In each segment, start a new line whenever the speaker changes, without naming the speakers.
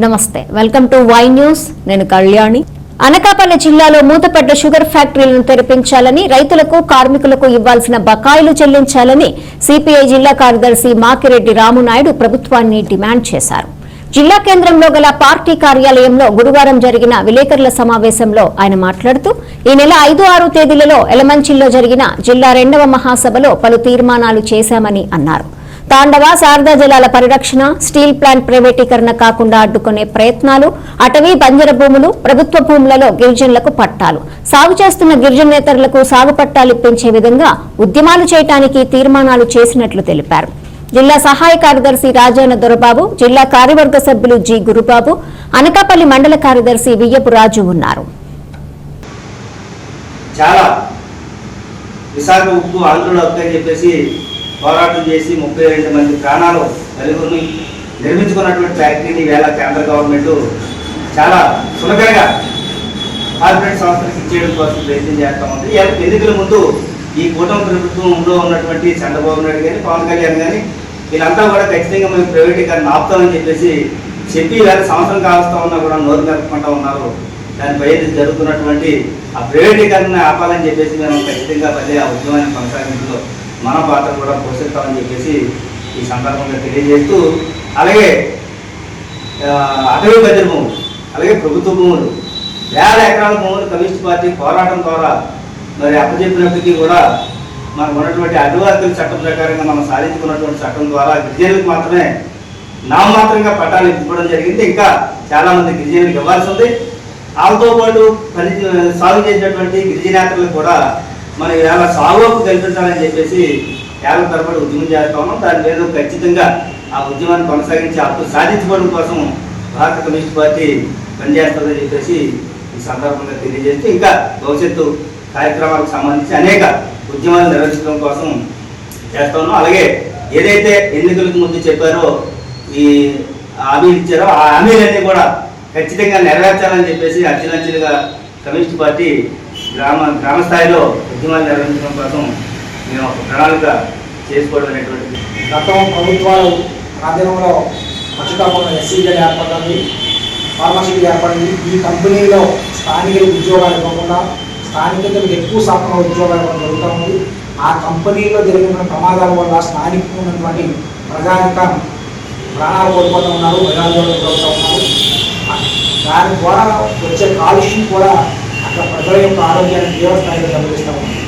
నమస్తే. Welcome to Y news నేను కళ్యాణి. అనకాపల్లి జిల్లాలో మూతపడ్డ షుగర్ ఫ్యాక్టరీలను తెరిపించాలని రైతులకు కార్మికులకు ఇవ్వాల్సిన బకాయిలు చెల్లించాలని సిపిఐ జిల్లా కార్యదర్శి మాకిరెడ్డి రామునాయుడు ప్రభుత్వాన్ని డిమాండ్ చేశారు. జిల్లా కేంద్రంలో గల పార్టీ కార్యాలయంలో గురువారం జరిగిన విలేకరుల సమావేశంలో ఆయన మాట్లాడుతూ ఈ నెల ఐదు ఆరు తేదీలలో ఎలమంచిల్లో జరిగిన జిల్లా రెండవ మహాసభలో పలు తీర్మానాలు చేశామని అన్నారు. తాండవ శారదా జలాల పరిరక్షణ స్టీల్ ప్లాంట్ ప్రైవేటీకరణ కాకుండా అడ్డుకునే ప్రయత్నాలు అటవీ బంజర భూములు ప్రభుత్వ భూములలో గిరిజనులకు పట్టాలు. సాగు చేస్తున్న గిరిజనేతరులకు సాగు పట్టాలు ఇప్పించే విధంగా ఉద్యమాలు చేయడానికి తీర్మానాలు చేసినట్లు తెలిపారు. జిల్లా సహాయ కార్యదర్శి రాజాన దొరబాబు జిల్లా కార్యవర్గ సభ్యులు జి గురుబాబు అనకాపల్లి మండల కార్యదర్శి వియ్యపు రాజు ఉన్నారు.
చాలా విశాఖ ఉప్పు ఆంధ్రులు అని చెప్పేసి పోరాటం చేసి ముప్పై రెండు మంది ప్రాణాలు నలుగురిని నిర్మించుకున్నటువంటి ఫ్యాక్టరీని వేళ కేంద్ర గవర్నమెంట్ చాలా సులభంగా కార్పొరేట్ సంస్థలకు ఇచ్చేయడం కోసం ప్రయత్నం చేస్తా ఉంది. ఎన్నికల ముందు ఈ కూటమి ప్రభుత్వంలో ఉన్నటువంటి చంద్రబాబు నాయుడు కానీ పవన్ కళ్యాణ్ కానీ వీళ్ళంతా కూడా ఖచ్చితంగా మేము ప్రైవేటీకరణ ఆపుతామని చెప్పేసి చెప్పి వేళ సంవత్సరం కావస్తా ఉన్నా కూడా నోరు జరపకుండా ఉన్నారు. దానిపై జరుగుతున్నటువంటి ఆ ప్రైవేటీకరణ ఆపాలని చెప్పేసి మేము ఖచ్చితంగా మళ్ళీ ఆ ఉద్యమాన్ని కొనసాగించడంలో మన పాత్ర కూడా పోషిస్తామని చెప్పేసి ఈ సందర్భంగా తెలియజేస్తూ అలాగే అటవీ భద్ర భూములు అలాగే ప్రభుత్వ భూములు వేల ఎకరాల భూములు కమ్యూనిస్ట్ పార్టీ పోరాటం ద్వారా మరి అప్పచెప్పినప్పటికీ కూడా మనకు ఉన్నటువంటి అడ్డువర్తుల చట్టం ప్రకారంగా మనం సాధించుకున్నటువంటి చట్టం ద్వారా గిరిజనులకు మాత్రమే నామమాత్రంగా పట్టాలు ఇవ్వడం జరిగింది. ఇంకా చాలామంది గిరిజనులకు ఇవ్వాల్సి ఉంది. వాళ్ళతో పాటు పని సాగు చేసినటువంటి గిరిజనేతలకు కూడా మనం ఇవాళ సాగుకు కల్పించాలని చెప్పేసి ఏళ్ళ తరబడి ఉద్యమం చేస్తామో దాని మీద ఖచ్చితంగా ఆ ఉద్యమాన్ని కొనసాగించి అప్పుడు సాధించుకోవడం కోసం భారత కమ్యూనిస్ట్ పార్టీ పనిచేస్తుందని చెప్పేసి ఈ సందర్భంగా తెలియజేస్తూ ఇంకా భవిష్యత్తు కార్యక్రమాలకు సంబంధించి అనేక ఉద్యమాలు నిర్వహించడం కోసం చేస్తా ఉన్నాం. అలాగే ఏదైతే ఎన్నికలకు ముందు చెప్పారో ఈ హామీలు ఇచ్చారో ఆ హామీలన్నీ కూడా ఖచ్చితంగా నెరవేర్చాలని చెప్పేసి అచ్చులంచులుగా కమ్యూనిస్ట్ పార్టీ గ్రామ గ్రామ స్థాయిలో ఉద్యమాలు నిర్వహించడం కోసం మేము ఒక ప్రణాళిక చేసుకోవడం అనేటువంటిది.
గతం ప్రభుత్వాలు ఆధీనంలో మచ్చకాపురం ఎస్సీగా ఏర్పడింది ఫార్మసీగా ఏర్పడింది. ఈ కంపెనీలో స్థానిక ఉద్యోగాలు ఇవ్వకుండా స్థానికులకు ఎక్కువ శాతంలో ఉద్యోగాలు ఇవ్వడం జరుగుతూ ఉంది. ఆ కంపెనీలో జరిగిన ప్రమాదాల వల్ల స్థానికంగా ఉన్నటువంటి ప్రజానికం ప్రాణాలు కోల్పోతూ ఉన్నారు ప్రజాందోళన జరుగుతూ ఉన్నారు. దాని ద్వారా వచ్చే కాలుష్యం కూడా ప్రజల యొక్క ఆరోగ్యాన్ని తీవ్రస్థాయిలో దెబ్బతీస్తూ. ఉంది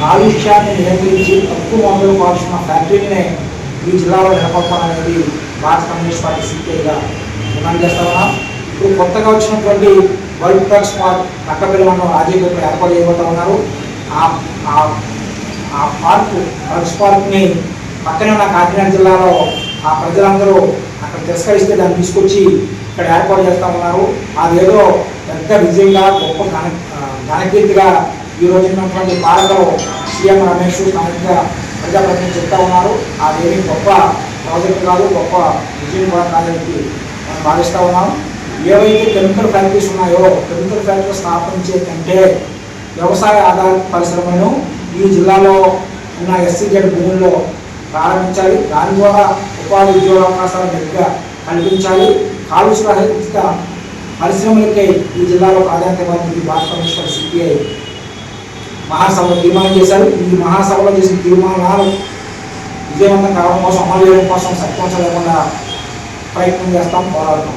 కాలుష్యాన్ని నియంత్రించి తక్కువ మందులు కాల్చున్న ఫ్యాక్టరీని ఈ జిల్లాలో నెలకొల్పాలనేది భారత కమ్యూనిస్ట్ పార్టీ సీపీఐగా డిమాండ్ చేస్తా ఉన్నాం. ఇప్పుడు కొత్తగా వచ్చినటువంటి వరల్డ్ డ్రగ్స్ పార్క్ నక్కపిల్లలను రాజీవ్ ఏర్పాటు చేయబోతా ఉన్నారు. ఆ ఆ- ఆ పార్క్ డ్రగ్స్ పార్క్ని పక్కనే ఉన్న కాకినాడ జిల్లాలో ఆ ప్రజలందరూ అక్కడ తిరస్కరిస్తే దాన్ని తీసుకొచ్చి ఇక్కడ ఏర్పాటు చేస్తా ఉన్నారు. అదేదో పెద్ద విజయంగా గొప్ప ఘన ఘనకీర్తిగా ఈ రోజు ఉన్నటువంటి పాలకులు సీఎం రమేష్ స్థానిక ప్రజాప్రతినిధులు చెప్తా ఉన్నారు. అదేమి గొప్ప ప్రాజెక్ట్ కాదు గొప్ప విజయం కూడా కాదని మనం భావిస్తూ ఉన్నాం. ఏవైతే కెమికల్ ఫ్యాక్టరీస్ ఉన్నాయో కెమికల్ ఫ్యాక్టరీ స్థాపించే కంటే వ్యవసాయ ఆధారిత పరిశ్రమను ఈ జిల్లాలో ఉన్న ఎస్సీజెడ్ భూముల్లో ప్రారంభించాలి. దాని ద్వారా ఉపాధి ఉద్యోగ అవకాశాలు మెరుగ్గా కల్పించాలి. కాలుష్య రహిత పరిశ్రమలకే ఈ జిల్లాలో ప్రాధాన్యత ఇవ్వాలని భారత కమ్యూనిస్ట్ సిపిఐ మహాసభలో తీర్మానం చేశారు. ఈ మహాసభలో చేసిన తీర్మానాలు విజయవంతం కావడం కోసం అమలు చేయడం కోసం సత్వంశ లేకుండా ప్రయత్నం చేస్తాం పోరాడతాం.